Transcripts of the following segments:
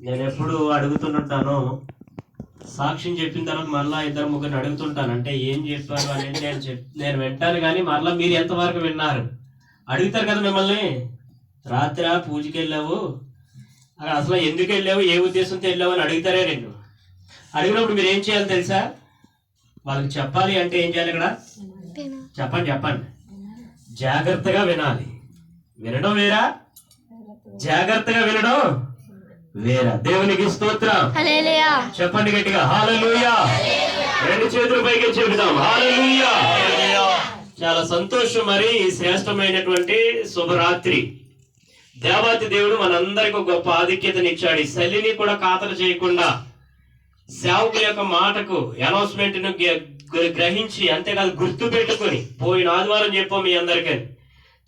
నేను ఎప్పుడు అడుగుతుంటాను. సాక్ష్యం చెప్పిన తర్వాత మళ్ళా ఇద్దరు ముగ్గురు అడుగుతుంటాను. అంటే ఏం చెప్పారు అనేది నేను చెప్ నేను వింటాను కానీ మరలా మీరు ఎంతవరకు విన్నారు? అడుగుతారు కదా మిమ్మల్ని. రాత్రి పూజకి వెళ్ళావు. అసలు ఎందుకు వెళ్ళావు? ఏ ఉద్దేశంతో వెళ్ళావు అని అడుగుతారే నేను అడిగినప్పుడు మీరు ఏం చేయాలి తెలుసా? వాళ్ళకి చెప్పాలి అంటే ఏం చేయాలి ఇక్కడ? చెప్పండి చెప్పండి. జాగ్రత్తగా వినాలి. వినడం వేరా? జాగ్రత్తగా వినడం వేరా. దేవునికి స్తోత్రం. చెప్పండి గట్టిగా. హాలూయా రెండు చేతుల పైకి చెబుదాం. హాలూయా చాలా సంతోషం మరి ఈ శ్రేష్టమైనటువంటి శుభరాత్రి. దేవాతి దేవుడు మనందరికి గొప్ప ఆధిక్యతనిచ్చాడు. ఈ శల్లిని కూడా ఖాతరు చేయకుండా సేవకుల యొక్క మాటకు అనౌన్స్మెంట్ను గ్రహించి అంతేకాదు గుర్తు పెట్టుకొని పోయిన ఆదివారం చెప్పాం మీ అందరికీ.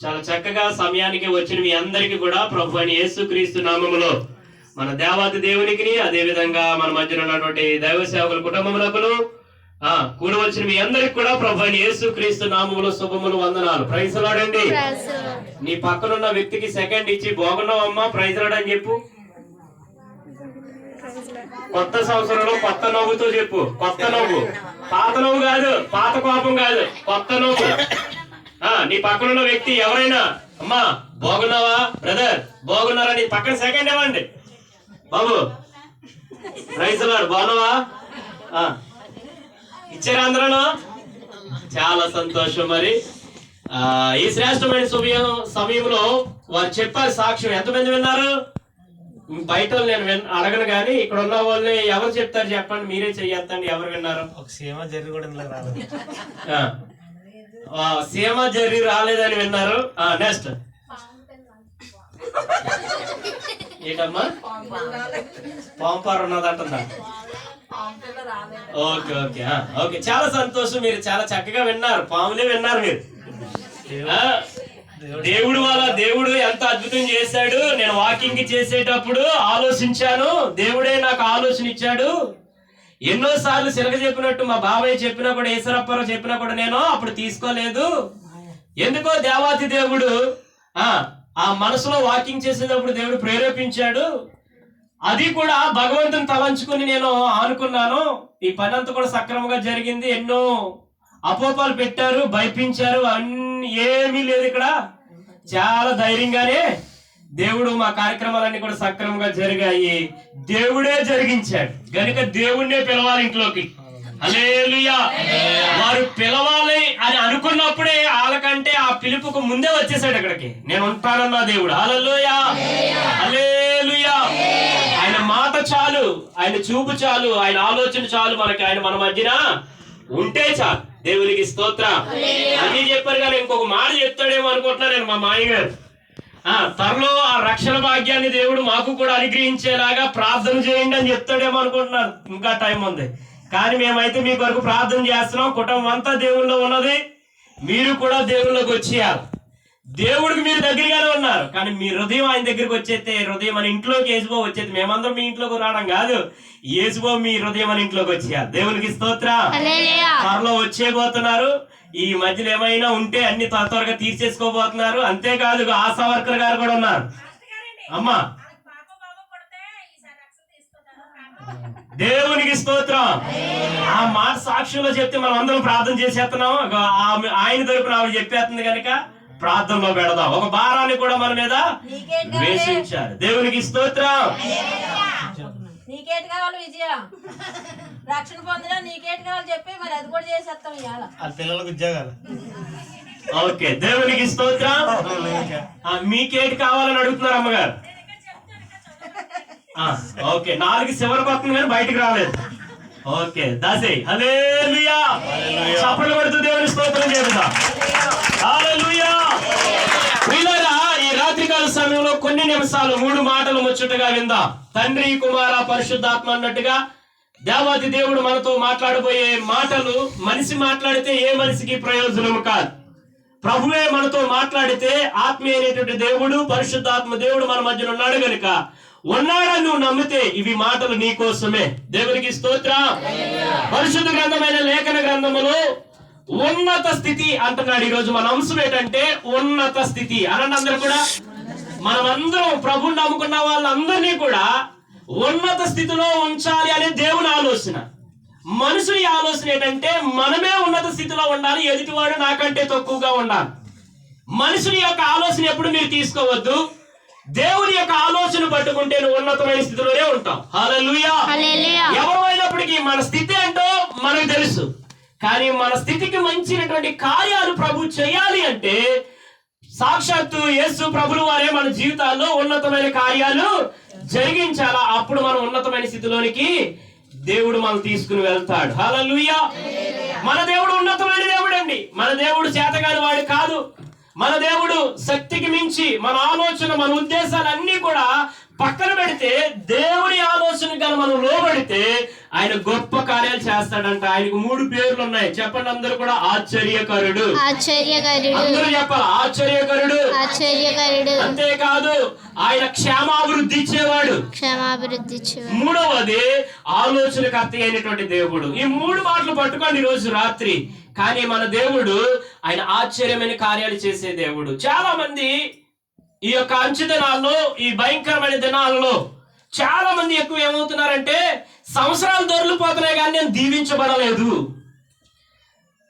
చాలా చక్కగా సమయానికి వచ్చిన మీ అందరికీ కూడా ప్రభు అని యేసుక్రీస్తు నామములో మన దేవాతి దేవునికి అదే విధంగా మన మధ్యన ఉన్నటువంటి దైవ సేవకుల కుటుంబములకు ఆ కూడి వచ్చిన మీ అందరికి కూడా ప్రభు అని యేసుక్రీస్తు నామములో శుభములు వందనాలు. ప్రైజలాడండి నీ పక్కనున్న వ్యక్తికి సెకండ్ ఇచ్చి బాగున్నావమ్మా ప్రైజలాడు అని చెప్పు. కొత్త సంవత్సరంలో కొత్త నవ్వుతో చెప్పు. కొత్త నవ్వు. పాత నవ్వు కాదు పాత కోపం కాదు కొత్త నవ్వు. ఆ నీ పక్కనున్న వ్యక్తి ఎవరైనా అమ్మా బాగున్నావా బ్రదర్ బాగున్నారా నీ పక్కన సెకండ్ ఇవ్వండి. బాబు ప్రైజ్ బాగున్నావా? ఇచ్చారా అందరూ? చాలా సంతోషం మరి. ఆ ఈ శ్రేష్టమైన సమయం సమయంలో వారు చెప్పారు సాక్ష్యం ఎంతమంది విన్నారు? బయట వాళ్ళు నేను అడగను కానీ ఇక్కడ ఉన్న వాళ్ళు ఎవరు చెప్తారు చెప్పండి మీరే చెయ్యొద్దండి ఎవరు విన్నారు? ఒక సీమ జరిగి కూడా సీమ జరి రాలేదని విన్నారు. నెక్స్ట్ ఏంటమ్మా? పాంపారు ఉన్నదంటుందా ఓకే ఓకే ఓకే. చాలా సంతోషం మీరు. చాలా చక్కగా విన్నారు. పాములే విన్నారు మీరు. దేవుడు. వాళ్ళ దేవుడు. ఎంత అద్భుతం చేశాడు. నేను వాకింగ్ చేసేటప్పుడు ఆలోచించాను. దేవుడే నాకు ఆలోచన ఇచ్చాడు. ఎన్నో సార్లు సిలక చెప్పినట్టు మా బాబాయ్ చెప్పినా కూడా ఈశ్వరప్పారావు చెప్పినా కూడా నేను అప్పుడు తీసుకోలేదు. ఎందుకో దేవాతి దేవుడు ఆ ఆ మనసులో వాకింగ్ చేసేటప్పుడు దేవుడు ప్రేరేపించాడు. అది కూడా భగవంతుని తలంచుకుని నేను ఆనుకున్నాను. ఈ పని అంతా కూడా సక్రమంగా జరిగింది. ఎన్నో అపోపాలు పెట్టారు భయపించారు అన్ని ఏమీ లేదు ఇక్కడ. చాలా ధైర్యంగానే దేవుడు మా కార్యక్రమాలన్నీ కూడా సక్రమంగా జరిగాయి. దేవుడే జరిగించాడు. గనుక దేవుణ్ణే పిలవాలి ఇంట్లోకి. హల్లెలూయా. వారు పిలవాలి అని అనుకున్నప్పుడే వాళ్ళకంటే ఆ పిలుపుకు ముందే వచ్చేసాడు అక్కడికి. నేను ఉంటానన్న దేవుడు. హల్లెలూయా. హల్లెలూయా. ఆయన మాట చాలు. ఆయన చూపు చాలు. ఆయన ఆలోచన చాలు మనకి. ఆయన మన మధ్యన ఉంటే చాలు. దేవునికి స్తోత్ర. అన్ని చెప్పారు కానీ ఇంకొక మాట చెప్తాడేమో అనుకుంటున్నా నేను మా మాయగారు త్వరలో ఆ రక్షణ భాగ్యాన్ని దేవుడు మాకు కూడా అనుగ్రహించేలాగా ప్రార్థన చేయండి అని చెప్తాడేమో అనుకుంటున్నారు. ఇంకా టైం ఉంది. కానీ మేమైతే మీ కొరకు ప్రార్థన చేస్తున్నాం. కుటుంబం అంతా దేవుళ్ళో ఉన్నది. మీరు కూడా దేవుళ్ళకి వచ్చేయాలి. దేవుడికి మీరు దగ్గరగానే ఉన్నారు. కానీ మీ హృదయం ఆయన దగ్గరికి వచ్చేస్తే హృదయం మన ఇంట్లోకి ఏసుబో వచ్చేది. మేమందరం మీ ఇంట్లోకి రావడం కాదు. ఏసుబో మీ హృదయం మన ఇంట్లోకి వచ్చేయాలి. దేవునికి స్తోత్ర. త్వరలో వచ్చేయబోతున్నారు. ఈ మధ్యలో ఏమైనా ఉంటే అన్ని త్వర త్వరగా తీర్చేసుకోబోతున్నారు. అంతేకాదు ఆశా వర్కర్ గారు కూడా ఉన్నారు. అమ్మా. దేవునికి స్తోత్రం. ఆ మాట సాక్ష్యంలో చెప్తే మనం అందరం ప్రార్థన చేసేస్తున్నాం. ఆయన తరపున ఆవిడ చెప్పేస్తుంది కనుక ప్రార్థనలో పెడదాం. ఒక భారాన్ని కూడా మన మీద వేసించారు దేవునికి స్తోత్రం. నీకేటి కావాలి విజయ? రక్షణ పొందినా నీకేటి కావాలి చెప్పి మరి అది కూడా చేసేస్తాం ఇవాళ. వాళ్ళ పిల్లలకు ఉద్యోగాలు. ఓకే దేవునికి స్తోత్రం. ఆ, మీకేటి కావాలని అడుగుతున్నారు అమ్మగారు? ఆ, ఓకే నాలుగు చివరికి వస్తుంది కానీ బయటికి రాలేదు. ఓకే దాసే హల్లెలూయా. చప్పట్లు కొడుతూ దేవుని స్తోత్రం చేద్దాం హల్లెలూయా. ఈ రాత్రికాల సమయంలో కొన్ని నిమిషాలు మూడు మాటలు ముచ్చటగా విందాం. తండ్రి కుమార పరిశుద్ధాత్మ అన్నట్టుగా దేవాది దేవుడు మనతో మాట్లాడబోయే మాటలు మనిషి మాట్లాడితే ఏ మనిషికి ప్రయోజనం కాదు. ప్రభువే మనతో మాట్లాడితే ఆత్మీయ అయినటువంటి దేవుడు పరిశుద్ధాత్మ దేవుడు మన మధ్యన ఉన్నాడు గనుక ఉన్నాడని నువ్వు నమ్మితే ఇవి మాటలు నీ కోసమే. దేవునికి స్తోత్ర. పరిశుద్ధ గ్రంథమైన లేఖన గ్రంథములో ఉన్నత స్థితి అంటున్నాడు ఈ రోజు మన అంశం ఏంటంటే ఉన్నత స్థితి. అనండి అందరూ కూడా? మనమందరం ప్రభుని నమ్ముకున్న వాళ్ళందరినీ కూడా ఉన్నత స్థితిలో ఉంచాలి అనే దేవుని ఆలోచన. మనుషుని ఆలోచన ఏంటంటే మనమే ఉన్నత స్థితిలో ఉండాలి ఎదుటివాడు నాకంటే తక్కువగా ఉండాలి. మనుషుని యొక్క ఆలోచన ఎప్పుడు మీరు తీసుకోవద్దు? దేవుని యొక్క ఆలోచన పట్టుకుంటే నువ్వు ఉన్నతమైన స్థితిలోనే ఉంటావు. హల్లెలూయా. ఎవరు అయినప్పటికీ మన స్థితి ఏంటో మనకు తెలుసు. కానీ మన స్థితికి మంచినటువంటి కార్యాలు ప్రభు చేయాలి అంటే సాక్షాత్తు యేసు ప్రభులు వారే మన జీవితాల్లో ఉన్నతమైన కార్యాలు జరిగించాలా? అప్పుడు మనం ఉన్నతమైన స్థితిలోనికి దేవుడు మనం తీసుకుని వెళ్తాడు. హల్లెలూయా. మన దేవుడు ఉన్నతమైన దేవుడు అండి మన దేవుడు చేతగాని వాడు మన దేవుడు శక్తికి మించి మన ఆలోచన మన ఉద్దేశాలన్నీ కూడా పక్కన పెడితే దేవుని ఆలోచన గల మనం లోబడితే ఆయన గొప్ప కార్యాలు చేస్తాడంట. ఆయనకు మూడు పేర్లు ఉన్నాయి. చెప్పండి అందరూ కూడా ఆశ్చర్యకరుడు. ఆశ్చర్యకరుడు. అందరూ చెప్పాలి? ఆశ్చర్యకరుడు. ఆశ్చర్యకరుడు. అంతేకాదు ఆయన క్షేమాభివృద్ధి ఇచ్చేవాడు. క్షమాభివృద్ధి ఇచ్చేవాడు. మూడవది ఆలోచనకర్త అయినటువంటి దేవుడు. ఈ మూడు మాటలు పట్టుకోండి ఈ రోజు రాత్రి కానీ మన దేవుడు ఆయన ఆశ్చర్యమైన కార్యాలు చేసే దేవుడు. చాలా మంది ఈ యొక్క అంచు దినాల్లో ఈ భయంకరమైన దినాలలో చాలా మంది ఎక్కువ ఏమవుతున్నారంటే సంవత్సరాలు దొరికిపోతున్నాయి కానీ నేను దీవించబడలేదు.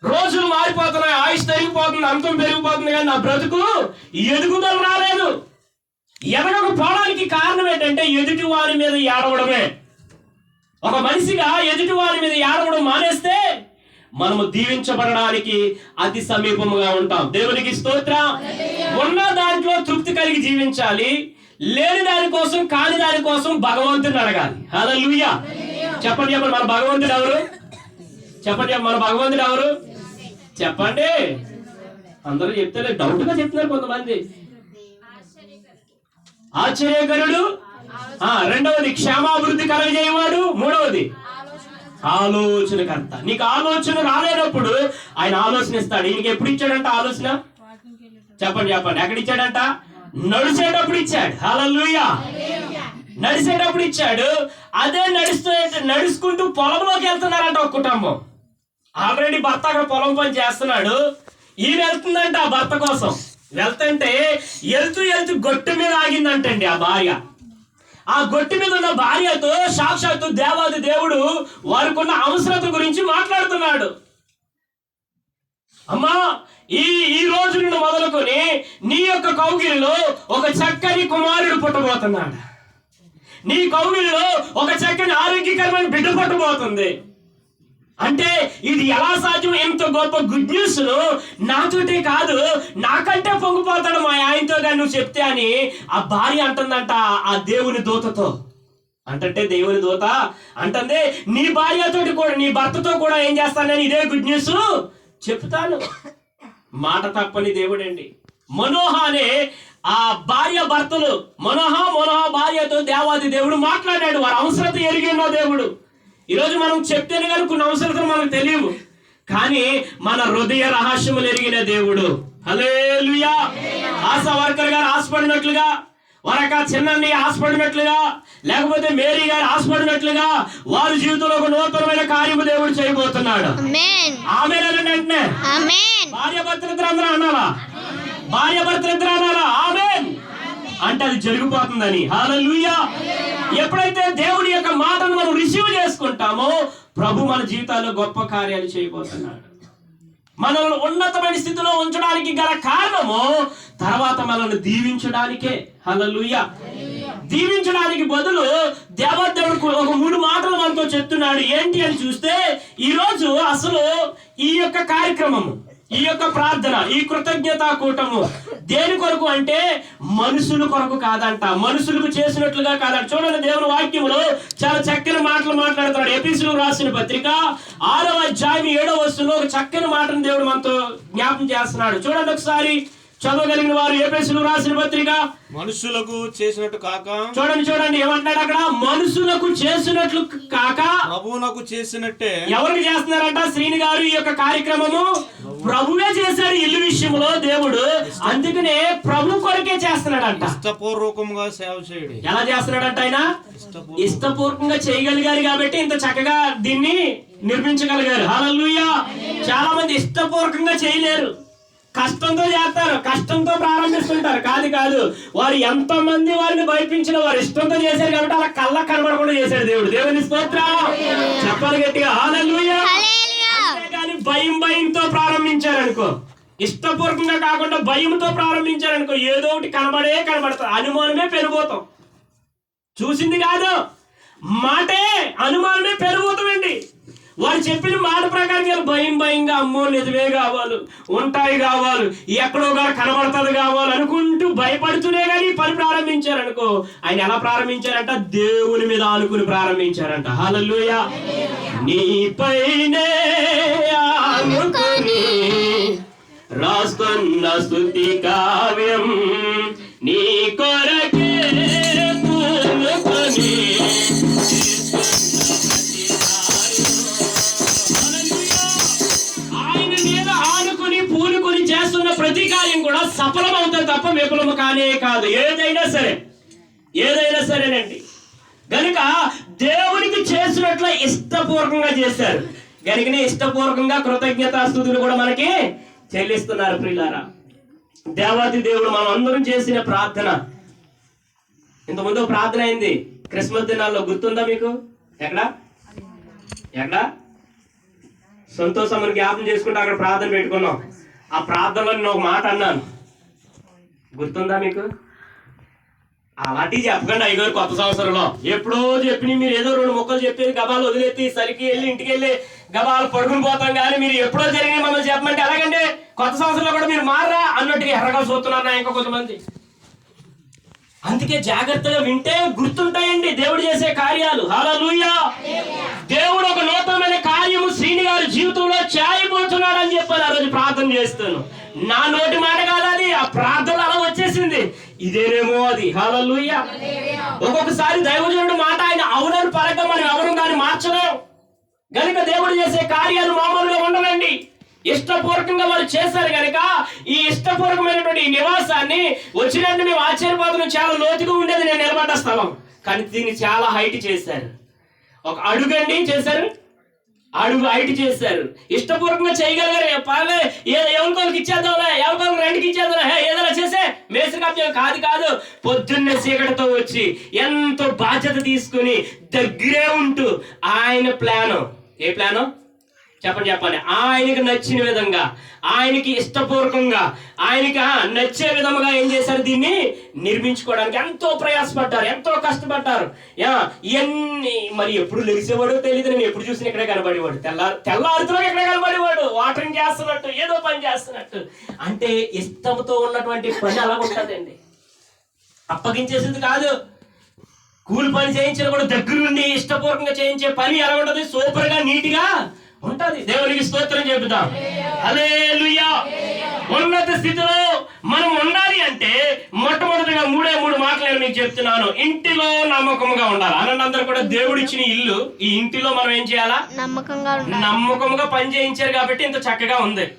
రోజులు మారిపోతున్నాయి ఆయుష్ తరిగిపోతుంది అంతం పెరిగిపోతుంది కానీ నా బ్రతుకు ఎదుగుదల రాలేదు. ఎదగకపోవడానికి కారణం ఏంటంటే ఎదుటి వారి మీద ఏడవడమే. ఒక మనిషిగా ఎదుటి వారి మీద ఏడవడం మానేస్తే మనము దీవించబడడానికి అతి సమీపముగా ఉంటాం. దేవునికి స్తోత్రం. ఉన్న దాంట్లో తృప్తి కలిగి జీవించాలి. లేని దానికోసం కాని కోసం భగవంతుని అడగాలి. హల్లెలూయా. చెప్పండి చెప్పండి మన భగవంతుడు ఎవరు? చెప్పండి మన భగవంతుడు ఎవరు? చెప్పండి. అందరూ చెప్తే డౌట్గా చెప్తున్నారు కొంతమంది. ఆశ్చర్యకరుడు. ఆ రెండవది క్షేమాభివృద్ధి కలగజేయవాడు. మూడవది ఆలోచనకర్త. నీకు ఆలోచన రాలేనప్పుడు ఆయన ఆలోచన ఇస్తాడు ఈయనకి ఎప్పుడు ఇచ్చాడంట ఆలోచన? చెప్పండి చెప్పండి. ఎక్కడ ఇచ్చాడంట? నడిచేటప్పుడు ఇచ్చాడు. హల్లెలూయా. నడిచేటప్పుడు ఇచ్చాడు. అదే నడుస్తూ నడుచుకుంటూ పొలంలోకి వెళ్తున్నారంట ఒక కుటుంబం. ఆల్రెడీ భర్త అక్కడ పొలం పని చేస్తున్నాడు. ఈయన వెళ్తుందంట ఆ భర్త కోసం. వెళ్తుంటే వెళ్తూ వెళ్తూ గొట్టు మీద ఆగిందంటండి ఆ భార్య. ఆ గొట్టి మీద ఉన్న భార్యతో సాక్షాత్తు దేవాది దేవుడు వారికున్న అవసరత గురించి మాట్లాడుతున్నాడు. అమ్మా ఈ ఈ రోజు నుండి మొదలుకొని నీ యొక్క కౌగిలిలో ఒక చక్కని కుమారుడు పుట్టబోతున్నాడు. నీ కౌగిలిలో ఒక చక్కని ఆరోగ్యకరమైన బిడ్డ పుట్టబోతుంది. అంటే ఇది ఎలా సాధ్యం? ఎంత గొప్ప గుడ్ న్యూస్ నాతోటే కాదు నాకంటే పొంగిపోతాడు మా ఆయనతో కానీ నువ్వు చెప్తే అని ఆ భార్య అంటుందంట ఆ దేవుని దూతతో. అంటే దేవుని దూత అంటుంది నీ భార్యతోటి కూడా నీ భర్తతో కూడా ఏం చేస్తానని ఇదే గుడ్ న్యూస్ చెప్తాను. మాట తప్పని దేవుడండి. మనోహ అనే ఆ భార్య భర్తలు మనోహ మనోహ భార్యతో దేవాది దేవుడు మాట్లాడాడు. వారి అవసరత ఎరిగిందో దేవుడు. ఈరోజు మనం చెప్తేనే కానీ కొన్ని అవసరతలు మనకు తెలియవు. కానీ మన హృదయ రహస్యములు ఎరిగిన దేవుడు. హల్లెలూయా. ఆశా వర్కర్ గారు ఆశపడినట్లుగా వరక చిన్నని ఆశపడినట్లుగా లేకపోతే మేరీ గారు ఆశపడినట్లుగా వారి జీవితంలో ఒక నూతనమైన కార్యము దేవుడు చేయబోతున్నాడు. ఆమె వెంటనే. భార్య భర్తలిద్దరు అందరూ అనాలా? భార్య భర్తలిద్దరు అనాలా? ఆమెన్. అంటే అది జరిగిపోతుందని. హాలూయా ఎప్పుడైతే దేవుని యొక్క మాటను మనం రిసీవ్ చేసుకుంటామో ప్రభు మన జీవితాల్లో గొప్ప కార్యాలు చేయబోతున్నాడు. మనల్ని ఉన్నతమైన స్థితిలో ఉంచడానికి గల కారణము తర్వాత మనల్ని దీవించడానికే. హలలుయ దీవించడానికి బదులు దేవదేవుడు ఒక మూడు మాటలు మనతో చెప్తున్నాడు. ఏంటి అని చూస్తే ఈరోజు అసలు ఈ యొక్క కార్యక్రమము ఈ యొక్క ప్రార్థన ఈ కృతజ్ఞతా కూటము దేని కొరకు అంటే మనుషుల కొరకు కాదంట. మనుషులకు చేసినట్లుగా కాదంట. చూడండి దేవుని వాక్యంలో చాలా చక్కని మాటలు మాట్లాడుతున్నాడు. ఎపిసులు రాసిన పత్రిక ఆరవ అధ్యాయం ఏడవ వస్తువులో ఒక చక్కని మాటను దేవుడు మనతో జ్ఞాపం చేస్తున్నాడు. చూడండి ఒకసారి. చదవగలిగిన వారు ఎపిసులు రాసిన పత్రిక? మనుషులకు చేసినట్టు కాక చూడండి చూడండి ఏమంటాడు అక్కడ? మనుషులకు చేసినట్లు కాక ప్రభువునకు చేసినట్టే. ఎవరికి చేస్తున్నారంట? శ్రీని గారు ఈ యొక్క కార్యక్రమము. ప్రభువే చేశాడు ఇల్లు విషయంలో దేవుడు. అందుకనే ప్రభు కొరకే చేస్తున్నాడంట. ఇష్టపూర్వకంగా సేవ చేయడు. ఎలా చేస్తున్నాడంట ఆయన? ఇష్టపూర్వకంగా. చేయగలిగారు కాబట్టి ఇంత చక్కగా దీన్ని నిర్మించగలిగారు. హల్లెలూయా. చాలా మంది ఇష్టపూర్వకంగా చేయలేరు. కష్టంతో చేస్తారు కష్టంతో ప్రారంభిస్తుంటారు. కాదు కాదు. వారు ఎంత మంది వారిని భయపించిన వారు ఇష్టంతో చేశారు కాబట్టి అలా కళ్ళ కనబడకుండా చేశాడు దేవుడు. దేవుని స్తోత్రం. చెప్పాలి గట్టిగా కానీ భయం భయంతో ప్రారంభించారనుకో ఇష్టపూర్వకంగా కాకుండా భయంతో ప్రారంభించారనుకో ఏదో ఒకటి కనబడే కనబడతారు. అనుమానమే పెరిగిపోతాం చూసింది కాదు. మాటే అనుమానమే పెరిగిపోతామండి వారు చెప్పిన మాట ప్రకారం వీళ్ళు భయం భయంగా అమ్మో నిజమే కావాలి ఉంటాయి కావాలి ఎక్కడో గారు కనబడుతుంది కావాలి అనుకుంటూ భయపడుతూనే కానీ పని ప్రారంభించారనుకో ఆయన ఎలా ప్రారంభించారంట? దేవుని మీద ఆనుకుని ప్రారంభించారంట. హల్లెలూయా. నీపైనే ఆనుకుని రాస్తున్న స్థుతి కావ్యం నీ కొరకు ప్రతి కార్యం కూడా సఫలం అవుతుంది తప్ప విఫలము కానే కాదు. ఏదైనా సరే ఏదైనా సరేనండి. గనుక దేవునికి చేసినట్ల ఇష్టపూర్వకంగా చేశారు. గనుకనే ఇష్టపూర్వకంగా కృతజ్ఞతాస్తుతులు కూడా మనకి చెల్లిస్తున్నారు ప్రియులారా. దేవాది దేవుడు మనం అందరం చేసిన ప్రార్థన. ఇంతకుముందు ప్రార్థన అయింది. క్రిస్మస్ దినాల్లో గుర్తుందా మీకు? ఎక్కడ? ఎక్కడ? సంతోషం జ్ఞాపం చేసుకుంటే అక్కడ ప్రార్థన పెట్టుకున్నాం. ఆ ప్రార్థనలో నేను ఒక మాట అన్నాను. గుర్తుందా మీకు? అలాంటివి చెప్పకండి అయ్యగారు కొత్త సంవత్సరంలో. ఎప్పుడో చెప్పి మీరు ఏదో రెండు ముక్కలు చెప్పేది గబాలు వదిలేసి సరికి వెళ్ళి ఇంటికి వెళ్ళి గబాలు పడుకుని పోతాం కానీ మీరు ఎప్పుడో జరిగిన మమ్మల్ని చెప్పమంటే ఎలాగంటే కొత్త సంవత్సరంలో కూడా మీరు మారా అన్నట్టుగా ఎర్రగా చూస్తున్నారు నా ఇంకా కొంతమంది. అందుకే జాగ్రత్తగా వింటే గుర్తుంటాయండి దేవుడు చేసే కార్యాలు. హల్లెలూయా. దేవుడు ఒక నూతనమైన కార్యము శ్రీని గారి జీవితంలో చేయబోతున్నాడని చెప్పాను ఆ రోజు ప్రార్థన చేస్తాను. నా నోటి మాట కాదు అది ఆ ప్రార్థన అలా వచ్చేసింది. ఇదేనేమో అది. హల్లెలూయా. ఒక్కొక్కసారి దైవజనుడు మాట ఆయన అవునని పరగ మనం ఎవరు కానీ మార్చలేం. గనుక దేవుడు చేసే కార్యాలు మామూలుగా ఉండవండి ఇష్టపూర్వకంగా వాళ్ళు చేశారు కనుక ఈ ఇష్టపూర్వకమైనటువంటి నివాసాన్ని వచ్చినట్టు మేము ఆశ్చర్యపోతున్నాం చాలా లోతుగా ఉండేది నేను నిలబడ్డ స్థలం. కానీ దీన్ని చాలా హైట్ చేశారు. ఒక అడుగండి చేశారు? అడుగు హైట్ చేశారు. ఇష్టపూర్వకంగా చేయగలిగారు. ఏదో ఎవరికోళ్ళకి ఇచ్చేద్దాంలే ఎవరికోళ్ళకి రెండుకి ఇచ్చేద్దాం హే ఏదైనా చేసే మేస్త్రి కప్యం కాదు కాదు. పొద్దున్నే చీకటితో వచ్చి ఎంతో బాధ్యత తీసుకుని దగ్గరే ఉంటూ ఆయన ప్లాను. ఏ ప్లాను? చెప్పండి చెప్పండి. ఆయనకి నచ్చిన విధంగా ఆయనకి ఇష్టపూర్వకంగా ఆయనకి నచ్చే విధముగా ఏం చేశారు దీన్ని? నిర్మించుకోవడానికి ఎంతో ప్రయాసపడ్డారు ఎంతో కష్టపడ్డారు. యా ఇవన్నీ మరి ఎప్పుడు లెగిసేవాడో తెలియదు నేను ఎప్పుడు చూసిన ఇక్కడే కనబడేవాడు. తెల్లారు తెల్లారుతున్నా ఇక్కడే కనబడేవాడు. వాటరింగ్ చేస్తున్నట్టు ఏదో పని చేస్తున్నట్టు. అంటే ఇష్టంతో ఉన్నటువంటి పని అలా ఉంటుందండి. అప్పగించేసింది కాదు. కూలి పని చేయించిన కూడా దగ్గరుండి ఇష్టపూర్వకంగా చేయించే పని ఎలా ఉంటుంది? సూపర్గా నీట్గా నీట్గా ఉంటది. దేవునికి స్తోత్రం చెబుతాం. హల్లెలూయా. ఉన్నత స్థితిలో మనం ఉండాలి అంటే మొట్టమొదటిగా మూడే మూడు మాటలు నేను మీకు చెప్తున్నాను. ఇంటిలో నమ్మకంగా ఉండాలి. అందరూ కూడా దేవుడిచ్చిన ఇల్లు. ఈ ఇంటిలో మనం ఏం చేయాలా? నమ్మకంగా పని చేయించారు కాబట్టి ఇంత చక్కగా ఉంది.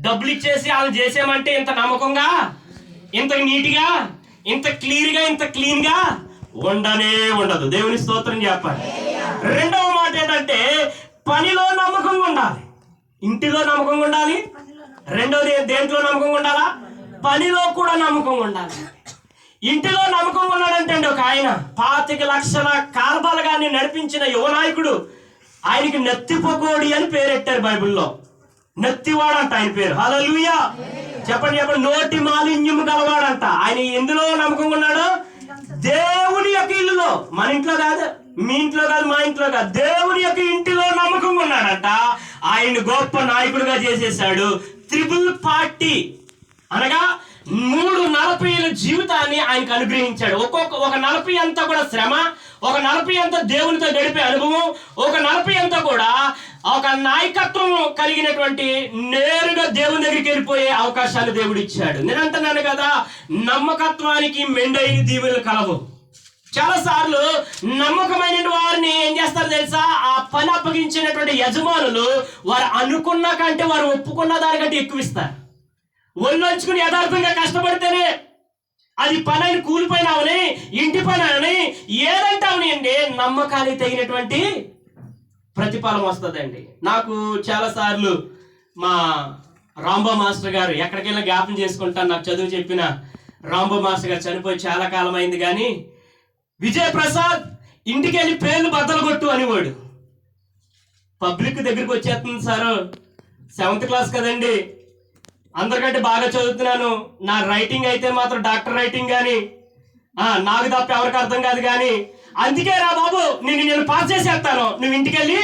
డబ్బులు ఇచ్చేసి వాళ్ళు చేసామంటే ఇంత నమ్మకంగా? ఇంత నీట్గా? ఇంత క్లియర్గా ఇంత క్లీన్గా ఉండనే ఉండదు. దేవుని స్తోత్రం చెప్పాలి. రెండవ మాట ఏంటంటే పనిలో నమ్మకంగా ఉండాలి. ఇంటిలో నమ్మకంగా ఉండాలి. రెండోది దేంట్లో నమ్మకంగా ఉండాలా? పనిలో కూడా నమ్మకంగా ఉండాలి. ఇంటిలో నమ్మకంగా ఉన్నాడంటే అండి ఒక ఆయన పాతిక లక్షల కాల్బలగాన్ని నడిపించిన యువనాయకుడు ఆయనకి నత్తిపకోడి అని పేరెట్టారు బైబిల్లో. నెత్తివాడంట ఆయన పేరు. హల్లెలూయా! చెప్పండి చెప్పండి. నోటి మాలిన్యం గలవాడంట. ఆయన ఎందులో నమ్మకంగా ఉన్నాడు? దేవుని యొక్క ఇల్లులో. మన ఇంట్లో కాదు. మీ ఇంట్లో కాదు మా ఇంట్లో కాదు. దేవుని యొక్క ఇంటిలో నమ్మకం ఉన్నాడంట. ఆయన గొప్ప నాయకుడిగా చేసేసాడు త్రిబుల్ పార్టీ. అనగా మూడు నలభైల జీవితాన్ని ఆయనకు అనుగ్రహించాడు. ఒక్కొక్క ఒక నలభై అంతా కూడా శ్రమ ఒక నలభై అంతా దేవునితో గడిపే అనుభవం ఒక నలభై అంతా కూడా ఒక నాయకత్వం కలిగినటువంటి నేరుగా దేవుని దగ్గరికి వెళ్ళిపోయే అవకాశాలు దేవుడు ఇచ్చాడు నేను అంటున్నాను కదా నమ్మకత్వానికి మెండైన దీవులు కలవు. చాలా సార్లు నమ్మకమైన వారిని ఏం చేస్తారు తెలుసా? ఆ పని అప్పగించినటువంటి యజమానులు వారు అనుకున్న కంటే వారు ఒప్పుకున్న దానికంటే ఎక్కువ ఇస్తారు. ఒళ్ళొంచుకుని యథార్థంగా కష్టపడితేనే అది పని అయిన కూలిపోయినావని ఇంటి పని అని ఏదంటే అండి నమ్మకానికి తగినటువంటి ప్రతిఫలం వస్తుందండి. నాకు చాలా సార్లు మా రాంబో మాస్టర్ గారు ఎక్కడికెళ్ళి జ్ఞాపం చేసుకుంటాను. నాకు చదువు చెప్పిన రాంబో మాస్టర్ గారు చనిపోయి చాలా కాలం అయింది కానీ విజయప్రసాద్ ఇంటికి వెళ్ళి పేర్లు బద్దలు కొట్టు అనేవాడు. పబ్లిక్ దగ్గరికి వచ్చేస్తుంది సార్. సెవెంత్ క్లాస్ కదండి. అందరికంటే బాగా చదువుతున్నాను. నా రైటింగ్ అయితే మాత్రం డాక్టర్ రైటింగ్ కానీ నాకు తప్ప ఎవరికి అర్థం కాదు కానీ అందుకే రా బాబు నేను నేను పాస్ చేసేస్తాను. నువ్వు ఇంటికి వెళ్ళి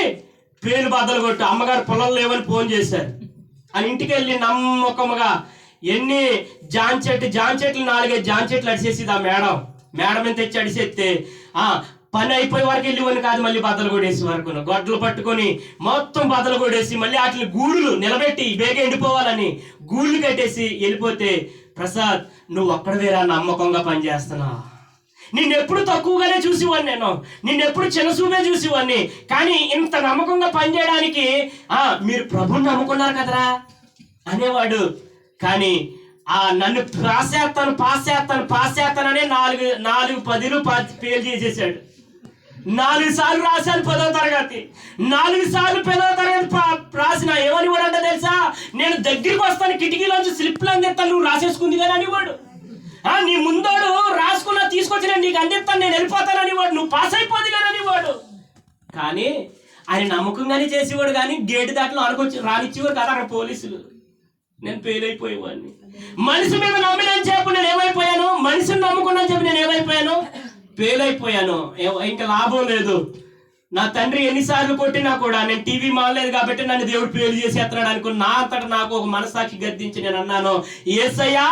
పేరు బద్దలు కొట్టు. అమ్మగారు పొలం లేవని ఫోన్ చేశారు. అని ఇంటికి వెళ్ళి నమ్మకముగా ఎన్ని జాన్ చెట్టు జాన్ చెట్లు నాలుగే జాన్ చెట్లు అడిసేసి ఆ మేడం. మేడం ఎంత తెచ్చి అడిసేస్తే ఆ పని అయిపోయే వరకు వెళ్ళి కాదు మళ్ళీ బద్దలు కొడేసి వరకు గొడ్డలు పట్టుకొని మొత్తం బద్దలు కొడేసి మళ్ళీ వాటిని గూళ్ళు నిలబెట్టి బేగ ఎండిపోవాలని గూళ్ళు కట్టేసి వెళ్ళిపోతే ప్రసాద్ నువ్వు ఒక్కడవేరా నమ్మకంగా పనిచేస్తున్నావు నిన్నెప్పుడు తక్కువగానే చూసేవాడిని నేను. నిన్నెప్పుడు చిన్నసూపే చూసేవాడిని. కానీ ఇంత నమ్మకంగా పనిచేయడానికి ఆ మీరు ప్రభుని నమ్ముకున్నారు కదరా అనేవాడు. కానీ ఆ నన్ను పాస్ చేస్తాను పాస్ చేస్తాను పాస్ చేస్తానని నాలుగు నాలుగు పదిలు పేలు చేసేసాడు. నాలుగు సార్లు రాశాను పదో తరగతి. నాలుగు సార్లు పదో తరగతి పా- రాసిన ఏమని వాడు అంటే తెలుసా? నేను దగ్గరికి వస్తాను కిటికీలోంచి స్లిప్లు అందిస్తాను నువ్వు రాసేసుకుంది కానీ అనేవాడు. ఆ, నీ ముందోడు రాసుకున్న తీసుకొచ్చి నేను నీకు అందిస్తాను నేను వెళ్ళిపోతానని వాడు నువ్వు పాస్ అయిపోదు కానీ వాడు కానీ ఆయన నమ్మకంగానే చేసేవాడు కానీ గేటు దాటిలో అనుకొచ్చి రానిచ్చేవాడు కదా అక్కడ పోలీసులు. నేను ఫెయిల్ అయిపోయేవాడిని. మనిషి మీద నమ్మినని చెప్పి నేను ఏమైపోయాను? మనిషిని నమ్ముకున్నాను చెప్పి నేను ఏమైపోయాను? పేలైపోయాను ఇంకా లాభం లేదు. నా తండ్రి ఎన్నిసార్లు కొట్టినా కూడా నేను టీవీ మానలేదు కాబట్టి నన్ను దేవుడు పేరు చేసేస్తున్నాడు అనుకుని నా అంతటా నాకు ఒక మనసాక్షి గద్దించి నేను అన్నాను ఏసయ్యా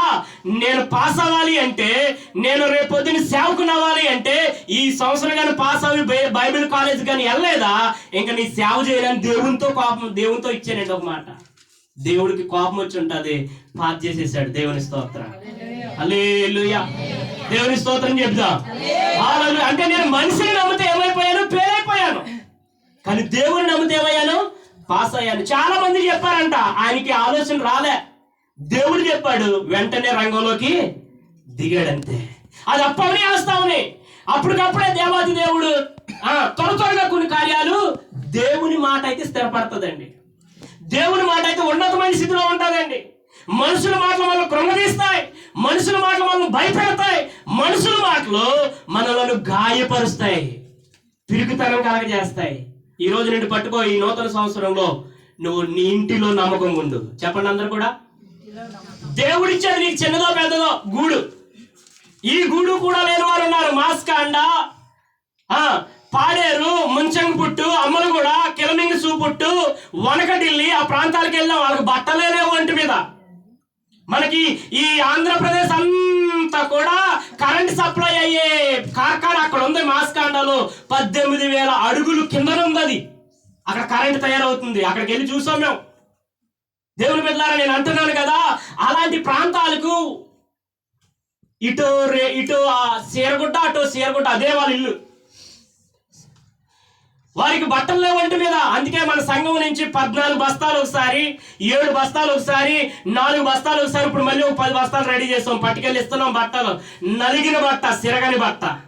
నేను పాస్ అవ్వాలి అంటే నేను రేపొద్దున సేవకుని అవ్వాలి అంటే ఈ సంవత్సరం కానీ పాస్ అవ్వి బైబిల్ కాలేజ్ కానీ వెళ్ళలేదా? ఇంకా నీ సేవ చేయాలని దేవునితో కోపం దేవునితో ఇచ్చానండి ఒక మాట. దేవుడికి కోపం వచ్చి ఉంటుంది. పాత చేసేసాడు. దేవుని స్తోత్రం. హల్లెలూయా. దేవుని స్తోత్రం చెప్దాం అంటే నేను మనిషిని నమ్మితే ఏమైపోయాను? పేరైపోయాను. కానీ దేవుని నమ్మితే ఏమయ్యాను? పాస్ అయ్యాను. చాలా మంది చెప్పారంట. ఆయనకి ఆలోచన రాలే. దేవుడు చెప్పాడు వెంటనే రంగంలోకి దిగాడంతే. అది అప్పవని ఆస్తామని అప్పటికప్పుడే దేవాది దేవుడు ఆ, త్వర త్వరగా కొన్ని కార్యాలు దేవుని మాట అయితే స్థిరపడుతుందండి. దేవుని మాట అయితే ఉన్నతమైన స్థితిలో ఉంటుందండి. మనుషుల మాటలు మనల్ని కృంగదీస్తాయి మనుషుల మాటలు మనల్ని భయపెడతాయి. మనుషుల మాటలు మనలను గాయపరుస్తాయి. పిరుగుతనం కలగజేస్తాయి. ఈ రోజు నుండి పట్టుకో ఈ నూతన సంవత్సరంలో నువ్వు నీ ఇంటిలో నమ్మకం ఉండు. చెప్పండి అందరు కూడా. దేవుడిచ్చేది నీకు చిన్నదో పెద్దదో గూడు. ఈ గూడు కూడా లేని వారు ఉన్నారు. మాస్క్ అండా పాడేరు ముంచంగి పుట్టు అమ్మలు కూడా కిలమింగి సూపుట్టు వనకటిల్లి ఆ ప్రాంతాలకు వెళ్ళాం వాళ్ళకి బట్టలేనే ఒంటి మీద. మనకి ఈ ఆంధ్రప్రదేశ్ అంతా కూడా కరెంట్ సప్లై అయ్యే కార్ఖాన అక్కడ ఉంది మాస్కాండలో పద్దెనిమిది వేల అడుగులు కిందన ఉంది అది అక్కడ కరెంట్ తయారవుతుంది. అక్కడికి వెళ్ళి చూసాం మేము. దేవుని బిడ్డలారా నేను అంటున్నాను కదా అలాంటి ప్రాంతాలకు ఇటు రే ఇటు ఆ సీరగుడ్డ అటు సీరగుడ్డ అదే వాళ్ళ ఇల్లు. వారికి బట్టలు లేవంటి మీద. అందుకే మన సంఘం నుంచి పద్నాలుగు బస్తాలు ఒకసారి ఏడు బస్తాలు ఒకసారి నాలుగు బస్తాలు ఒకసారి ఇప్పుడు మళ్ళీ ఒక పది బస్తాలు రెడీ చేస్తాం పట్టుకెళ్ళి ఇస్తున్నాం బట్టలు. నలిగిన బట్ట సిరగని బట్ట.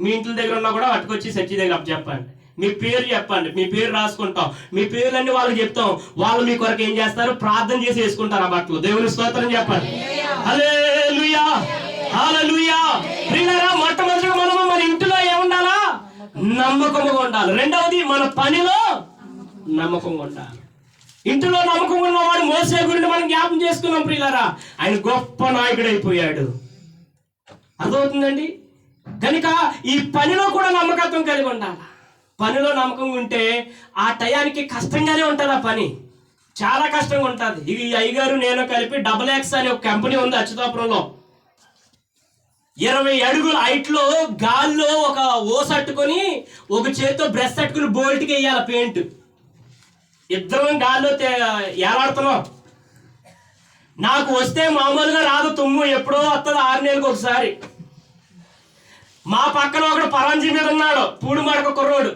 మీ ఇంటి దగ్గర ఉన్నా కూడా పట్టుకొచ్చి సచ్చి దగ్గర చెప్పండి. మీ పేరు చెప్పండి. మీ పేరు రాసుకుంటాం. మీ పేర్లన్నీ వాళ్ళకి చెప్తాం. వాళ్ళు మీ కొరకు ఏం చేస్తారు? ప్రార్థన చేసి వేసుకుంటారు ఆ బట్టలు. దేవుని స్తోత్రం చెప్పండి. హల్లెలూయా. ప్రియులారా మొట్టమొదటిగా మనము మన ఇంటిలో ఏముండాలా నమ్మకంగా ఉండాలి. రెండవది మన పనిలో నమ్మకంగా ఉండాలి. ఇంటిలో నమ్మకం ఉన్నవాడు మోసే గురించి మనం జ్ఞాపం చేసుకున్నాం ప్రియులారా. ఆయన గొప్ప నాయకుడు అయిపోయాడు అర్థమవుతుందండి? కనుక ఈ పనిలో కూడా నమ్మకత్వం కలిగి ఉండాలి. పనిలో నమ్మకం ఉంటే ఆ టయానికి కష్టంగానే ఉంటుంది ఆ పని. చాలా కష్టంగా ఉంటుంది. ఇది అయ్యగారు నేను కలిపి డబుల్ ఎక్స్ అనే ఒక కంపెనీ ఉంది అచ్యుతాపురంలో. ఇరవై అడుగుల హైట్లో గాల్లో ఒక ఓసట్టుకొని ఒక చేత్తో బ్రష్ అట్టుకుని బోల్ట్కి వేయాలి పెయింట్. ఇద్దరం గాల్లో ఏలాడుతున్నాం. నాకు వస్తే మామూలుగా రాదు తుమ్ము ఎప్పుడో వస్తుంది ఆరు నెలలకు ఒకసారి. మా పక్కన ఒకడు పరాంజీ మీద ఉన్నాడు పూడి మడక కుర్రోడు.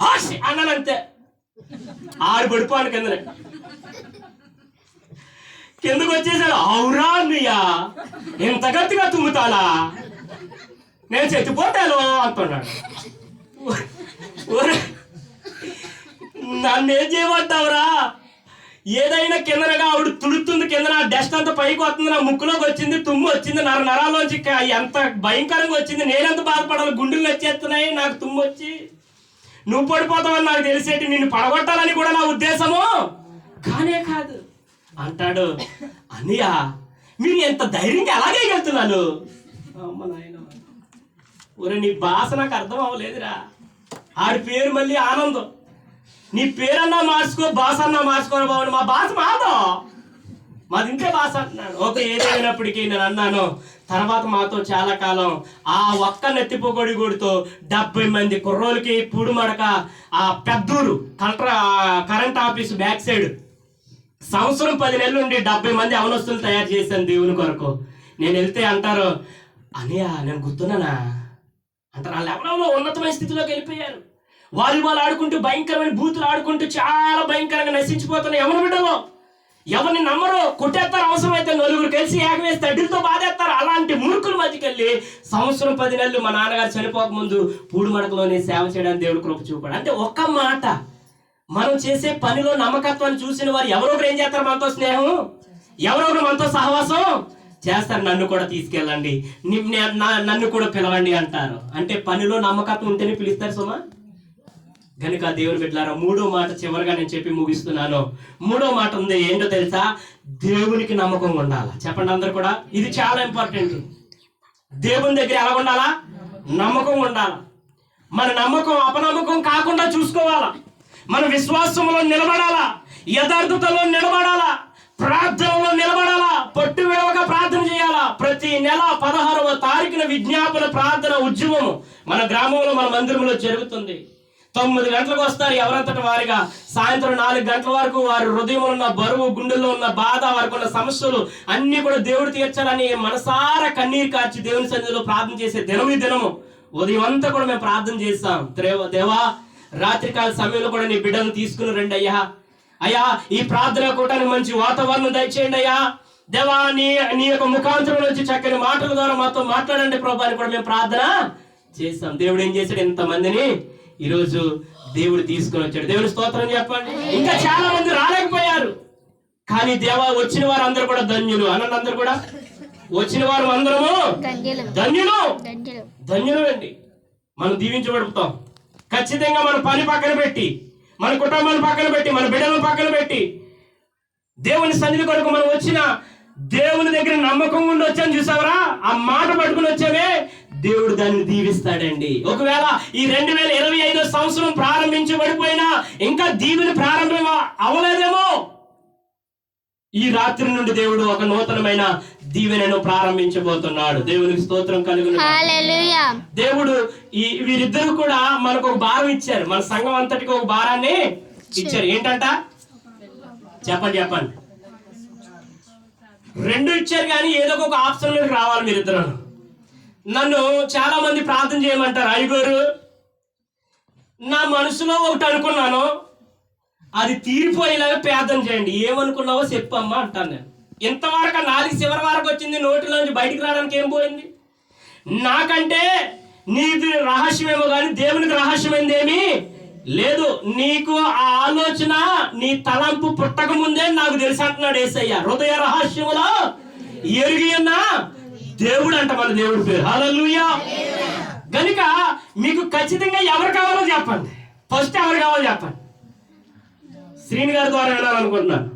హాష్ అన్నాను అంతే పడిపోను కిందనే. కిందకు వచ్చేసాడు? అవురా అన్నయ్యా. ఇంత గట్టిగా తుమ్ముతాలా నేను చచ్చిపోతాను అంటున్నాడు. నన్ను ఏం చేయమంటావురా? ఏదైనా కిందనగా ఆవిడ తుడుతుంది కింద డస్ట్ అంతా పైకి వస్తుంది నా ముక్కులోకి వచ్చింది తుమ్ము వచ్చింది నర నరాల్లోంచి ఎంత భయంకరంగా వచ్చింది నేనెంత బాధపడాలి? గుండెలు వచ్చేస్తున్నాయి నాకు తుమ్ము వచ్చి. నువ్వు పడిపోతావని నాకు తెలిసేటి నిన్ను పడగొట్టాలని కూడా నా ఉద్దేశము? కానే కాదు. అంటాడు అన్నయ్య మీరు ఎంత ధైర్యంగా ఎలాగే వెళ్తున్నాను? అమ్మ నాయన. ఒరే నీ భాష నాకు అర్థం అవ్వలేదురా. ఆడి పేరు మళ్ళీ ఆనందం. నీ పేరన్నా మార్చుకో భాష అన్నా మార్చుకో బాబు మా భాష మాదో మాది ఇంతే భాష అంటున్నాడు. ఓకే ఏదైనప్పటికీ నేను అన్నాను తర్వాత మాతో చాలా కాలం ఆ ఒక్క నెత్తిపోగొడి గుడితో డెబ్బై మంది కుర్రోలకి పూడు మడక ఆ పెద్దూరు కంట్రా కరెంట్ ఆఫీస్ బ్యాక్ సైడ్ సంవత్సరం పది నెలలు ఉండి డెబ్బై మంది అవనస్తులు తయారు చేశాను దేవుని కొరకు. నేను వెళ్తే అంటారు అనియా నేను గుర్తున్నానా? అంటారు ఆ ఎవరెవరో ఉన్నతమైన స్థితిలోకి వెళ్ళిపోయారు. వాలీబాల్ ఆడుకుంటూ భయంకరమైన బూతులు ఆడుకుంటూ చాలా భయంకరంగా నశించిపోతున్నాయి. ఎవరు బిడ్డలో ఎవరిని నమ్మరు? కొట్టేస్తారు అవసరమైతే నలుగురు కలిసి ఏకవేసి తడ్డిలతో బాధేస్తారు. అలాంటి మురుకుల మధ్యకి వెళ్ళి సంవత్సరం పది నెలలు మా నాన్నగారు చనిపోక ముందు పూడి మడకలోనే సేవ చేయడానికి దేవుడు కృప చూపాడు. అంటే ఒక్క మాట మనం చేసే పనిలో నమ్మకత్వాన్ని చూసిన వారు ఎవరో ఒకరు ఏం చేస్తారు మనతో స్నేహం? ఎవరో ఒకరు మనతో సహవాసం? చేస్తారు. నన్ను కూడా తీసుకెళ్ళండి. నన్ను కూడా పిలవండి అంటారు. అంటే పనిలో నమ్మకత్వం ఉంటేనే పిలుస్తారు సుమా. కనుక దేవుని బిడ్డలారా మూడో మాట చివరిగా నేను చెప్పి ముగిస్తున్నాను. మూడో మాట ఉంది. ఏంటో తెలుసా? దేవునికి నమ్మకం ఉండాలా? చెప్పండి అందరు కూడా. ఇది చాలా ఇంపార్టెంట్. దేవుని దగ్గర ఎలా ఉండాలా? నమ్మకం ఉండాలా. మన నమ్మకం అపనమ్మకం కాకుండా చూసుకోవాలా. మన విశ్వాసంలో నిలబడాలా? యథార్థతలో నిలబడాలా? ప్రార్థనలో నిలబడాలా? పట్టు విడవక ప్రార్థన చేయాలా? ప్రతి నెల పదహారవ తారీఖున విజ్ఞాపన ప్రార్థన ఉద్యమం మన గ్రామంలో మన మందిరంలో జరుగుతుంది. తొమ్మిది గంటలకు వస్తారు ఎవరంతటి వారిగా? సాయంత్రం నాలుగు గంటల వరకు వారి హృదయంలో ఉన్న బరువు గుండెల్లో ఉన్న బాధ వారికి ఉన్న సమస్యలు అన్నీ కూడా దేవుడు తీర్చాలని మనసారా కన్నీరు కార్చి దేవుని సన్నిధిలో ప్రార్థన చేసే దినము ఈ దినము. ఉదయం అంతా కూడా మేము ప్రార్థన చేస్తాం. దేవా రాత్రికాల సమయంలో కూడా నీ బిడ్డను తీసుకుని రండి అయ్యా. అయ్యా ఈ ప్రార్థన కూటానికి మంచి వాతావరణం దయచేయండి అయ్యా. దేవా నీ నీ యొక్క ముఖాంతరం నుంచి చక్కని మాటల ద్వారా మాతో మాట్లాడండి ప్రభా అని కూడా మేము ప్రార్థన చేస్తాం దేవుడు ఏం చేశాడు? ఇంతమందిని ఈరోజు దేవుడు తీసుకొని వచ్చాడు. దేవుని స్తోత్రం చెప్పండి. ఇంకా చాలా మంది రాలేకపోయారు. కానీ దేవా వచ్చిన వారు అందరూ కూడా ధన్యులు. అనండి అందరూ కూడా. వచ్చిన వారు అందరము ధన్యులు. ధన్యులు. అండి మనం దీవించబడుతాం. ఖచ్చితంగా మన పని పక్కన పెట్టి మన కుటుంబాన్ని పక్కన పెట్టి మన బిడ్డలను పక్కన పెట్టి దేవుని సన్నిధి కొరకు మనం వచ్చిన దేవుని దగ్గర నమ్మకం ఉండి వచ్చాను చూసావరా? ఆ మాట పట్టుకుని వచ్చామే. దేవుడు దాన్ని దీవిస్తాడండి. ఒకవేళ ఈ రెండు వేల ఇరవై ఐదో సంవత్సరం ప్రారంభించబడిపోయినా ఇంకా దీవెని ప్రారంభం అవ్వలేదేమో. ఈ రాత్రి నుండి దేవుడు ఒక నూతనమైన దీవెనను ప్రారంభించబోతున్నాడు. దేవునికి స్తోత్రం కలుగును దేవుడు ఈ వీరిద్దరు కూడా మనకు ఒక భారం ఇచ్చారు. మన సంఘం అంతటికి ఒక భారాన్ని ఇచ్చారు. ఏంటంట? చెప్పండి చెప్పండి. రెండు ఇచ్చారు కానీ ఏదో ఒక ఆప్షన్లోకి రావాలి మీరిద్దరు. నన్ను చాలా మంది ప్రార్థన చేయమంటారు. అయ్యగారు నా మనసులో ఒకటి అనుకున్నాను. అది తీరిపోయేలాగా ప్రార్థన చేయండి. ఏమనుకున్నావో చెప్పమ్మా అంటాను నేను. ఇంతవరకు నాలుగు చివరి వరకు వచ్చింది నోటిలోంచి బయటికి రావడానికి ఏం పోయింది? నాకంటే నీది రహస్యమేమో కానీ దేవునికి రహస్యమైంది ఏమీ లేదు. నీకు ఆ ఆలోచన నీ తలంపు పుట్టక ముందే నాకు తెలిసి అంటున్నాడు ఏసయ్య. హృదయ రహస్యములో ఎరిగి ఉన్న దేవుడు అంట మన దేవుడి పేరు. హల్లెలూయా. గనుక మీకు ఖచ్చితంగా ఎవరు కావాలో చెప్పండి. ఫస్ట్ ఎవరు కావాలో చెప్పండి. శ్రీని గారి ద్వారా వెళ్ళాలనుకుంటున్నాను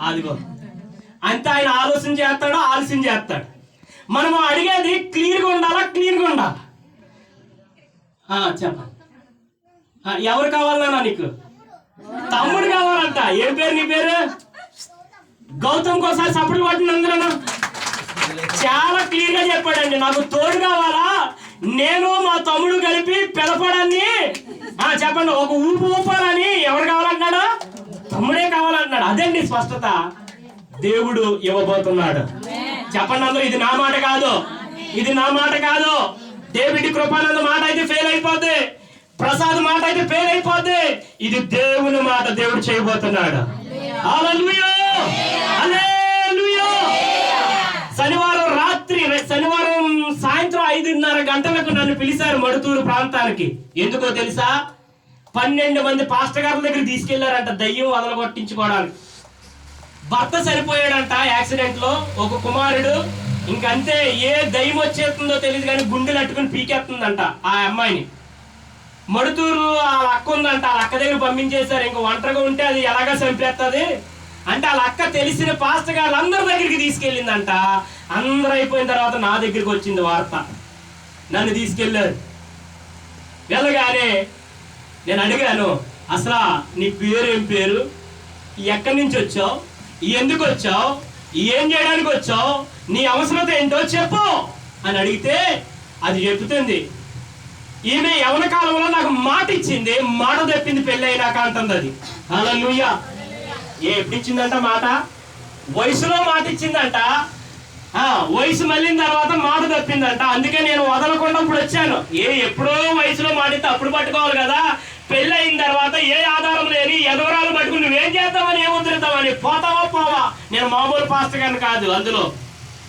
అదిగో. అంతే ఆయన ఆలోచన చేస్తాడు ఆలస్యం చేస్తాడు. మనం అడిగేది క్లియర్గా ఉండాలా? క్లీన్గా ఉండాలా ఆ, చెప్పండి. ఎవరు కావాలన్నా నీకు? తమ్ముడు కావాలంట. ఏం పేరు నీ పేరు? గౌతమ్ ఒకసారి సపోర్ట్ పట్టిన చాలా క్లియర్గా చెప్పాడండి. నాకు తోడు కావాలా? నేను మా తమ్ముడు కలిపి పిలపడాన్ని చెప్పండి ఒక ఊపు ఊపాలని ఎవరు కావాలన్నాడు తమ్ముడే కావాలన్నాడు అదండి స్పష్టత. దేవుడు ఇవ్వబోతున్నాడు. చెప్పండి అందరూ ఇది నా మాట కాదు. ఇది నా మాట కాదు. దేవుడి కృపానంద మాట అయితే ఫెయిల్ అయిపోద్ది. ప్రసాద్ మాట అయితే ఫెయిల్ అయిపోద్ది. ఇది దేవుని మాట దేవుడు చేయబోతున్నాడు. శనివారం రాత్రి శనివారం సాయంత్రం ఐదున్నర గంటలకు నన్ను పిలిచారు మడుతూరు ప్రాంతానికి. ఎందుకో తెలుసా? పన్నెండు మంది పాస్టర్ గారి దగ్గర తీసుకెళ్ళారంట. దయ్యం వదలగొట్టించుకోవడానికి భర్త చనిపోయాడంట యాక్సిడెంట్లో. ఒక కుమారుడు ఇంకంతే. ఏ దయ్యం వచ్చేస్తుందో తెలియదు కానీ గుండెలు అట్టుకుని పీకేస్తుందంట ఆ అమ్మాయిని. మడుతూరు వాళ్ళ అక్క ఉందంట. వాళ్ళ అక్క దగ్గర పంపించేశారు. ఇంక ఒంటరిగా ఉంటే అది ఎలాగా చంపేస్తుంది అంటే వాళ్ళ అక్క తెలిసిన పాస్టర్ గారు అందరి దగ్గరికి తీసుకెళ్ళిందంట. అందరూ అయిపోయిన తర్వాత నా దగ్గరికి వచ్చింది వార్త. నన్ను తీసుకెళ్ళారు. వెళ్ళగానే నేను అడిగాను అసలు నీ పేరు ఏం పేరు? ఎక్కడి నుంచి వచ్చావు? ఎందుకు వచ్చావు? ఏం చేయడానికి వచ్చావు? నీ అవసరత ఏంటో చెప్పు అని అడిగితే అది చెప్తుంది ఈమె యవన కాలంలో నాకు మాట ఇచ్చింది మాట తెప్పింది పెళ్ళి అయినాక అంటుంది అది. అలా ఏ ఎప్పుడు ఇచ్చిందంట మాట? వయసులో మాట ఇచ్చిందంట. వయసు మళ్ళిన తర్వాత మాట తప్పిందంట. అందుకే నేను వదలకుండా ఇప్పుడు వచ్చాను. ఏ ఎప్పుడో వయసులో మాట అప్పుడు పట్టుకోవాలి కదా. పెళ్ళి అయిన తర్వాత ఏ ఆధారం లేని ఎదవరాలు పట్టుకుని నువ్వేం చేస్తావని ఏం వదిలేద్దామని పోతావా పోవా? నేను మామూలు పాస్త గారిని కాదు అందులో.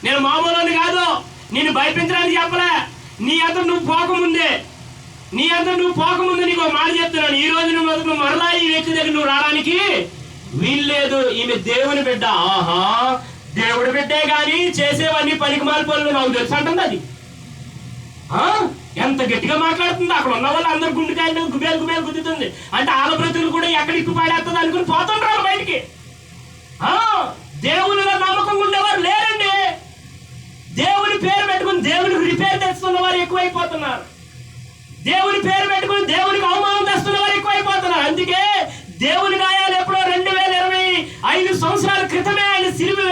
నేను మామూలు అని కాదు. నేను భయపించడానికి చెప్పలే. నీ అంత నువ్వు పోకముందే. నీ అంత నువ్వు పోకముందు నీకు మాట చెప్తున్నాను. ఈ రోజు నువ్వు మొదలు మరలా ఈ వ్యక్తి దగ్గర నువ్వు రావడానికి వీల్లేదు. ఈమె దేవుని బిడ్డ. ఆహా. దేవుడు బిడ్డే గాని చేసేవన్నీ పనికి పనులు నాకు తెలుసు. అంటుంది అది. ఆ? ఎంత గట్టిగా మాట్లాడుతుంది. అక్కడ ఉన్న వాళ్ళు అందరు గుండెకాయలు గుబేలు గుబేలు గుద్దుతుంది. అంటే ఆల కూడా ఎక్కడికి పాడేస్తుంది అనుకుని పోతుంటారు బయటికి. ఆ? దేవునిలో నమ్మకం ఉండేవారు లేరండి. దేవుని పేరు పెట్టుకుని దేవునికి రిపేర్ తెస్తున్న వారు ఎక్కువైపోతున్నారు. దేవుని పేరు పెట్టుకుని దేవునికి అవమానం తెస్తున్న వారు ఎక్కువైపోతున్నారు. అందుకే దేవుని గాయాలు ఎప్పుడో రెండు వేల ఇరవై ఐదు సంవత్సరాల క్రితమే ఆయన సిరిమి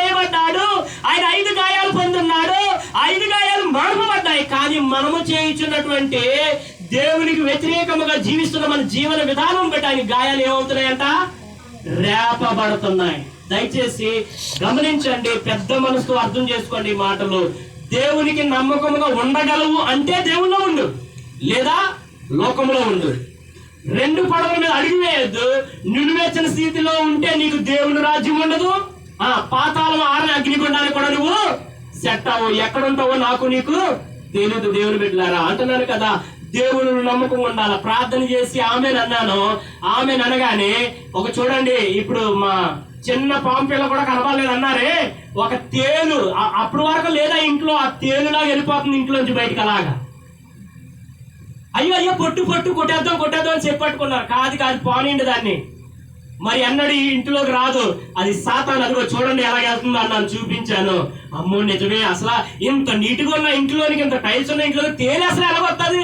పొందున్నాడు ఆయన ఐదు గాయాలు పొందున్నాడు ఐదు గాయాలు మరపబడ్డాయి కానీ మనము చేయించున్నటువంటి దేవునికి వ్యతిరేకముగా జీవిస్తున్న మన జీవన విధానం బట్టి ఆయన గాయాలు ఏమవుతున్నాయంట? రేపబడుతున్నాయి. దయచేసి గమనించండి. పెద్ద మనసుతో అర్థం చేసుకోండి ఈ మాటలు. దేవునికి నమ్మకముగా ఉండగలవు అంటే దేవుల్లో ఉండు. లేదా లోకంలో ఉండు. రెండు పడవల మీద అడిగివేయద్దు నిలువెచ్చని స్థితిలో ఉంటే నీకు దేవుని రాజ్యం ఉండదు. ఆ పాతాళం ఆరని అగ్నిగుండానికి కూడా నువ్వు సెట్టావు. ఎక్కడుంటావో నాకు నీకు తెలియదు దేవుని బిడ్డలారా. అంటున్నాను కదా దేవుని నమ్మకం ఉండాల? ప్రార్థన చేసి ఆమె అన్నాను. ఆమె అనగానే ఒక చూడండి ఇప్పుడు మా చిన్న పాంపిల్ల పిల్ల కూడా కనపడలేదు అన్నారే. ఒక తేలు అప్పుడు వరకు లేదా ఇంట్లో ఆ తేలులాగా వెళ్ళిపోతుంది ఇంట్లోంచి బయటకు అలాగా? అయ్యో అయ్యో పొట్టు పొట్టు కొట్టేద్దాం కొట్టేద్దాం అని చెప్పట్టుకున్నారు కాదు కాదు పోనీండి దాన్ని. మరి అన్నడు ఈ ఇంట్లోకి రాదు. అది సాతాన్ అదిగో చూడండి ఎలా వెళ్తుందో అన్నాను చూపించాను. అమ్మో నిజమే అసలు ఇంత నీట్గా ఉన్న ఇంట్లోనికి ఇంత టైల్స్ ఉన్న ఇంట్లోకి తేలి అసలు ఎలాగొస్తుంది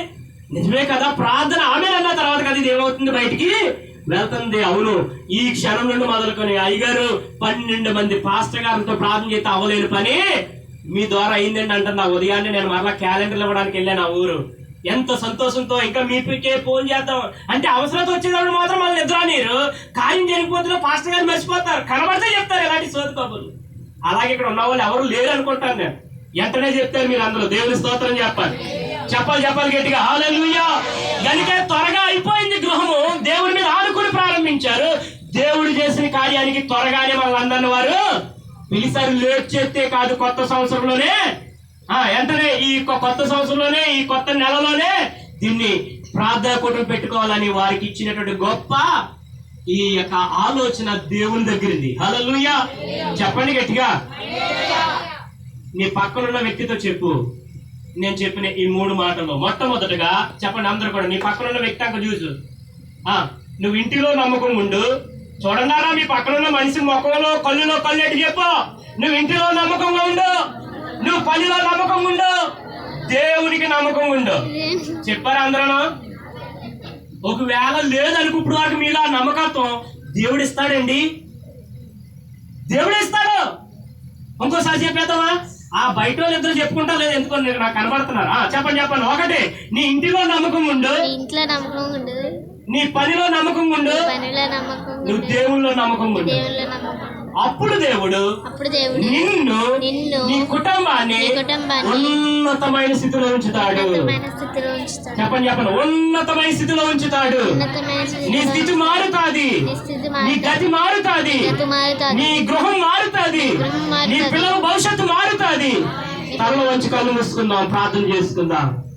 నిజమే కదా ప్రార్థన ఆమె అన్న తర్వాత కదా ఇది ఏమవుతుంది బయటికి? వెళ్తుంది అవును. ఈ క్షణం నుండి మొదలుకొని అయ్యగారు పన్నెండు మంది పాస్టర్ గారితో ప్రార్థన చేస్తే అవ్వలేని పని మీ ద్వారా అయిందండి అంటున్నా. ఉదయాన్నే నేను మరలా క్యాలెండర్లు ఇవ్వడానికి వెళ్ళాను ఆ ఊరు. ఎంత సంతోషంతో ఇంకా మీకే ఫోన్ చేద్దాం. అంటే అవసరం వచ్చేటప్పుడు మాత్రం మళ్ళీ నిద్ర నీరు కార్యం జరిగిపోతున్నా పాస్టర్ గారు మర్చిపోతారు. కనబడితే చెప్తారు ఇలాంటి సోది కబుర్లు అలాగే ఇక్కడ ఉన్న వాళ్ళు ఎవరు లేరు అనుకుంటాను నేను. ఎంతనే చెప్తారు మీరు అందులో. దేవుని స్తోత్రం చెప్పాలి. చెప్పాలి చెప్పాలి గట్టిగా. హాలెలూయా కనుక త్వరగా అయిపోయింది గృహము. దేవుడి మీద ఆనుకుని ప్రారంభించారు. దేవుడు చేసిన కార్యానికి త్వరగానే వాళ్ళందరిని వారు పిలిసారు లేట్ చేస్తే కాదు కొత్త సంవత్సరంలోనే. వెంటనే ఈ కొ- కొత్త సంవత్సరంలోనే ఈ కొత్త నెలలోనే దీన్ని ప్రార్థన కూటమి పెట్టుకోవాలని వారికి ఇచ్చినటువంటి గొప్ప ఈ యొక్క ఆలోచన దేవుని దగ్గరిది హల్లెలూయా. చెప్పండి గట్టిగా. నీ పక్కనున్న వ్యక్తితో చెప్పు. నేను చెప్పిన ఈ మూడు మాటలు. మొట్టమొదటగా చెప్పండి అందరూ కూడా నీ పక్కనున్న వ్యక్తి అంక చూసు ఆ నువ్వు ఇంటిలో నమ్మకం ఉండు. చూడండారా మీ పక్కనున్న మనిషి ముఖంలో కళ్ళులో కళ్ళు ఎట్టి చెప్పు. నువ్వు ఇంటిలో నమ్మకంగా ఉండు. నువ్వు పనిలో నమ్మకం ఉండు. దేవునికి నమ్మకం ఉండు. చెప్పారా అందరూ? ఒకవేళ లేదనుకు ఇప్పుడు వరకు మీలో నమ్మకత్వం దేవుడు ఇస్తాడండి దేవుడు ఇస్తాడు ఇంకోసారి చెప్పేద్దామా? ఆ బయట వాళ్ళు ఇద్దరు చెప్పుకుంటా లేదు ఎందుకో నీకు కనబడుతున్నారు. చెప్పండి చెప్పండి. ఒకటి నీ ఇంటిలో నమ్మకం ఉండు. నీ ఇంట్లో నమ్మకం ఉండు. నీ పనిలో నమ్మకం ఉండు. పనిలో నమ్మకం నువ్వు దేవుళ్ళలో నమ్మకం ఉండు. దేవుళ్ళ నమ్మకం. అప్పుడు దేవుడు అప్పుడు దేవుడు నిన్ను నిన్ను నీ కుటుంబాన్ని కుటుంబాన్ని ఉన్నతమైన స్థితిలో ఉంచుతాడు. ఉన్నతమైన స్థితిలో ఉంచుతాడు. చెప్పండి చెప్పండి. ఉన్నతమైన స్థితిలో ఉంచుతాడు. నీ స్థితి మారుతాది. నీ. గతి మారుతాది. నీ గృహం మారుతాది. నీ. పిల్లల భవిష్యత్తు మారుతాది. తలలో వంచి కళ్ళు మూసుకుందాం ప్రార్థన చేసుకుందాం.